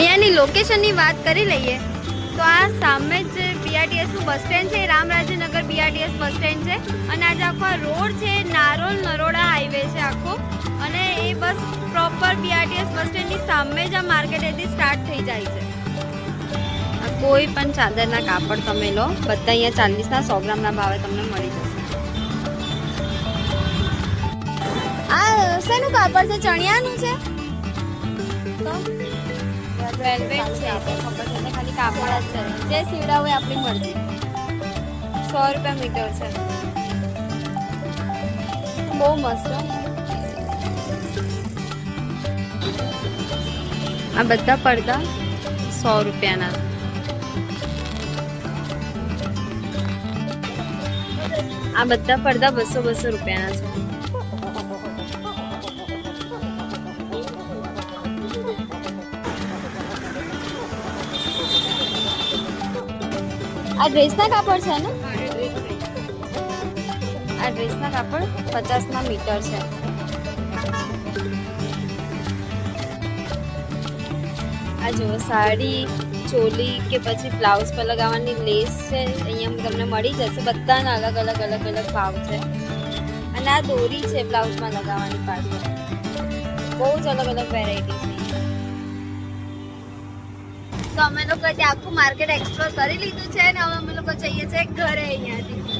અહીંયાની લોકેશનની વાત કરી લઈએ તો આ સામે જ બીઆરટીએસનું બસ સ્ટેન્ડ છે રામરાજનગર બીઆરટીએસ બસ સ્ટેન્ડ છે. અને આજે આખો આ રોડ છે નારોલ નરોડા હાઈવે છે આખો. અને એ બસ પ્રોપર બીઆરટીએસ બસ સ્ટેન્ડની સામે જ આ માર્કેટ એથી સ્ટાર્ટ થઈ જાય છે. કોઈ પણ ચાદરના કાપડ તમે લો બધા અહીંયા ચાલીસના સો ગ્રામના ભાવે તમને મળી જશે. આ શેનું કાપડ છે? ચણિયાનું છે? વેલ્વેટ છે. તો ખાલી કાપડ જ છે. જે સીવડાવો આપણી મરજી. સો રૂપિયા મીટર છે. બહુ મસ્ત. આ બધા પડદા સો રૂપિયાના. આ બધા પડદા બસો બસો રૂપિયાના છે. આ ડ્રેસના કાપડ છે ને? આ ડ્રેસના કાપડ પચાસના મીટર છે. આ જુઓ, સાડી, ચોલી કે પછી બ્લાઉઝ પર લગાવવાની લેસ છે. અહીંયા તમને મળી જશે. બધાના અલગ અલગ અલગ અલગ ભાવ છે. અને આ દોરી છે બ્લાઉઝમાં લગાવવાની પાછળ. બહુ જ અલગ અલગ વેરાયટી છે. તો અમે લોકો ત્યાં આખું માર્કેટ એક્સપ્લોર કરી લીધું છે ને હવે અમે લોકો જઈએ છીએ ઘરે અહીંયાથી.